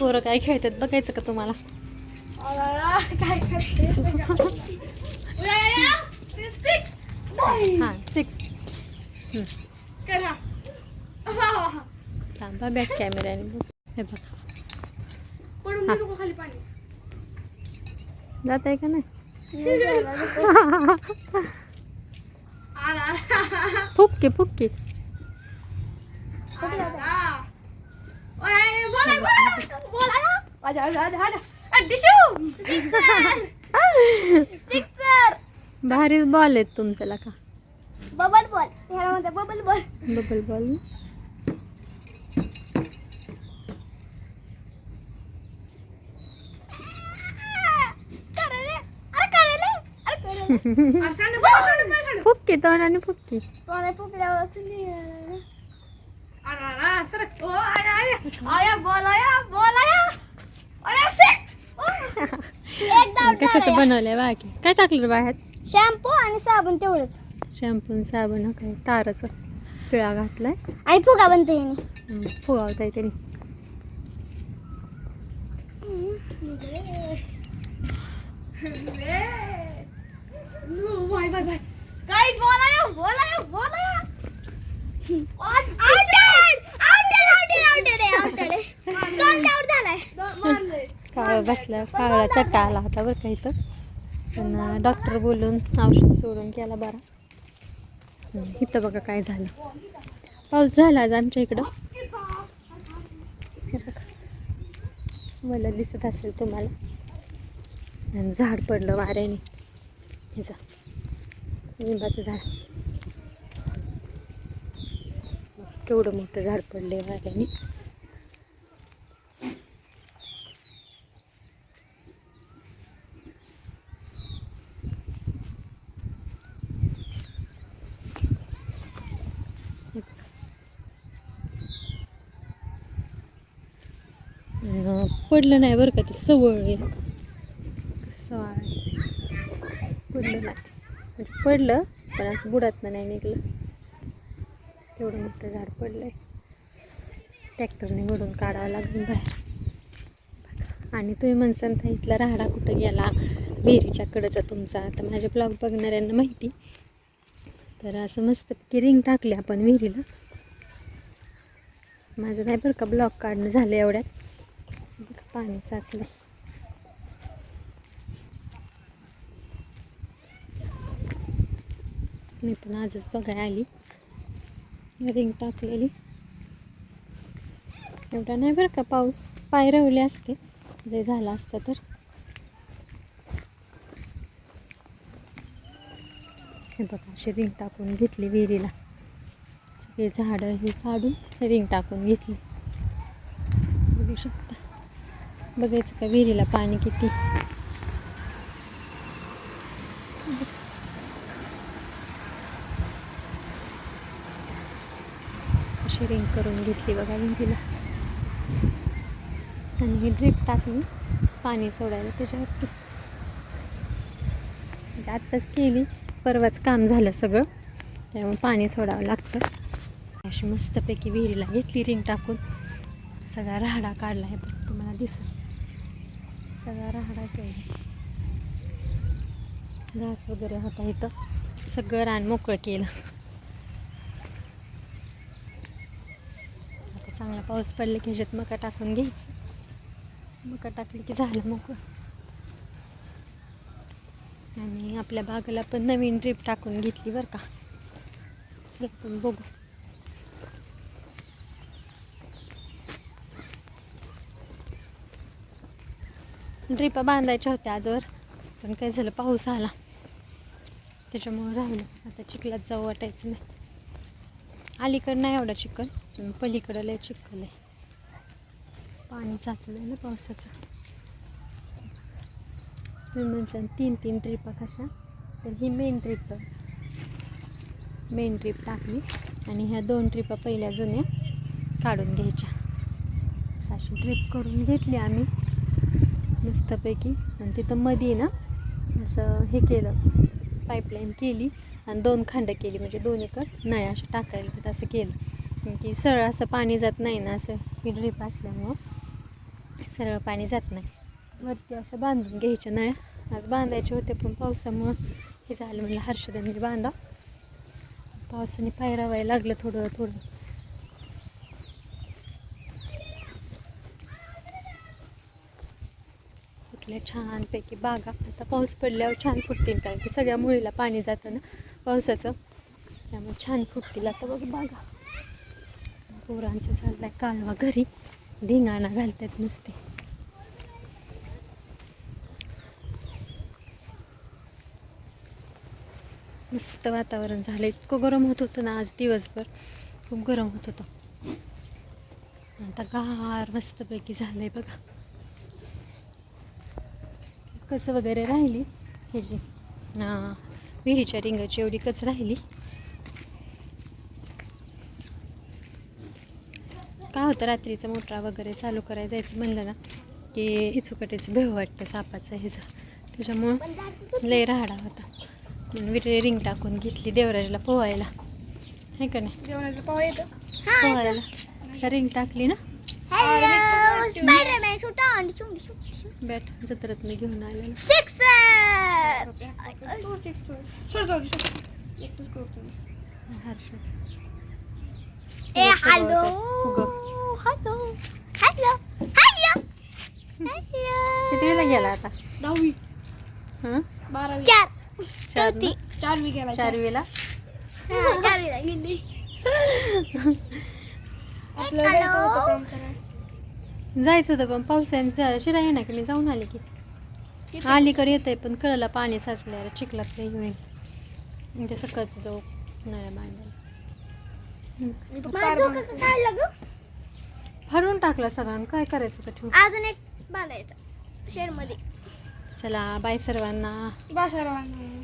पोरं काय खेळतात बघायचं का तुम्हाला? काय करते हां सिक्स करा थांबा बॅक कॅमेऱ्याने हे बघ. जात आहे का नाही? आला. आला. आजा आजा आजा आजा. अ, डिशू सिक्सर भारी बॉल आहेत तुमच्याला का बबल बॉल ह्याला म्हणतात बबल बॉल बबल बॉल सांड सांड सांड फुक्की तोंडाने फुक्की. कशाचं बनवलंय? बाकी काय टाकलं बाहेर? शॅम्पू आणि साबण तेवढंच. शॅम्पून साबण काय? ताराचं पिळा घातलाय. आणि फुगा बनते bye bye guys ball ball ball कावळा बसला कावळा चट्टा आला होता बरं का इथं. पण डॉक्टर बोलून औषध सोडून केला बरा. इथं बघा काय झालं. पाऊस झाला आज आमच्या इकडं. मला दिसत असेल तुम्हाला. आणि झाड पडलं वाऱ्याने. ह्याचं लिंबाचं झाड. केवढं मोठं झाड पडले वाऱ्याने. पडलं नाही बरं का ते सवळ आहे. सवळ. पडलं नाही. म्हणजे पडलं पण असं बुडात नाही निघलं. तेवढं मोठं झाड पडलंय. ट्रॅक्टरने घडून काढावं लागेल बाहेर. आणि तुम्ही म्हणसान तर इथला राहडा कुठं गेला? विहिरीच्या कडचा तुमचा. तर माझे ब्लॉग बघणाऱ्यांना माहिती. तर असं मस्तपैकी रिंग टाकली आपण विहिरीला. माझं नाही बरं का ब्लॉग काढणं झालं एवढ्यात. पाणी साचलं मी पण आजच बघाय आली. रिंग टाकलेली. एवढा नाही बरं का पाऊस. पाय रवले असते. जे झाला असतं तर. हे बघा अशी रिंग टाकून घेतली विहिरीला. सगळे झाडं हे काढून रिंग टाकून घेतली. बघू शकता. बघायचं का विहिरीला पाणी किती? अशी रिंग करून घेतली बघा विहिरीला. आणि ही ड्रीप टाकली पाणी सोडायला त्याच्यावरती. म्हणजे आत्ताच केली परवाच काम झालं सगळं. त्यामुळे पाणी सोडावं लागतं. अशी मस्तपैकी विहिरीला घेतली रिंग टाकून. सगळा राहडा काढला आहे तुम्हाला दिसत सगळा राहडाच आहे. घास वगैरे होता इथं. सगळं रान मोकळं केलं. आता चांगला पाऊस पडला की ह्याच्यात मका टाकून घ्यायची. मका टाकली की झालं मोकळं. आणि आपल्या बागेला पण नवीन ड्रीप टाकून घेतली बरं का. चला पण बघू. ड्रिपा बांधायच्या होत्या आजवर पण काय झालं पाऊस आला. त्याच्यामुळं राहिलं. आता चिखलात जाऊ वाटायचं नाही. अलीकडं नाही एवढा चिखल पलीकडं लय चिखल आहे. पाणी साचलं ना पावसाचं. तुम्ही म्हणसान तीन तीन ट्रिपा कशा? तर ही मेन ट्रिप मेन ट्रिप टाकली. आणि ह्या दोन ट्रिपा पहिल्या जुन्या काढून घ्यायच्या. अशी ट्रिप करून घेतली आम्ही. मस्तपैकी. आणि तिथं मध्ये ना असं हे केलं पाईपलाईन केली आणि दोन खांड केली म्हणजे दोन एकर नळ्या अशा टाकायला तिथं असं केलं. की सरळ असं पाणी जात नाही ना असं ही ड्रीप असल्यामुळं सरळ पाणी जात नाही. वरती अशा बांधून घ्यायच्या नळ्या. आज बांधायचे होते पण पावसामुळं हे झालं म्हणलं हर्षदांनी बांधा. पावसाने पायरावायला लागलं थोडं थोडं. इथल्या छानपैकी बागा. आता पाऊस पडल्यावर छान फुटतील कारण की सगळ्या मुळीला पाणी जातं ना पावसाचं. त्यामुळे छान फुटतील. आता बघ बागा. पोरांचं चाललाय कालवा घरी. धिंगाणा घालतात नुसते. मस्त वातावरण झालं इतकं गरम होत होतं ना आज दिवसभर. खूप गरम होत होतं. आता गार मस्तपैकी झालंय बघा. कच वगैरे राहिली. ह्याची ना विहिरीच्या रिंगाची एवढी कच राहिली. काय होतं रात्रीचं मोटरा वगैरे चालू करायला जायचं म्हणलं ना की इचुकटीचं भेव वाटतं सापाचं ह्याचं त्याच्यामुळं लय राहाडा होता. म्हणून विहिरी रिंग टाकून घेतली देवराजला पोहायला. आहे का नाही? येतं. पोहायला. रिंग टाकली ना? स्पायडरमॅन सुटा आणि शूट शूट बैठ जत्रत नाही घेऊन आलेला सिक्स सर जाऊ एकटूच करतो हर्ष ए हॅलो हॅलो हॅलो हॅलो कितीला गेला आता दहावी हं? बारावी चार। चार चारवी गेला चारवीला चारवीला गेली आपल्याला जायचं होतं पण पावसाने जा- शिरा ना की? मी जाऊन आले की. अलीकडे येत आहे पण कळला पाणी साचल्यावर चिखलात मग ते सकाळचं जाऊ नळ्या गं. हरवून टाकला सगळ्यांना काय करायचं होतं ठेवून? अजून एक बांधायचं शेडमध्ये चला बाय सर्वांना. बा सर्वांना.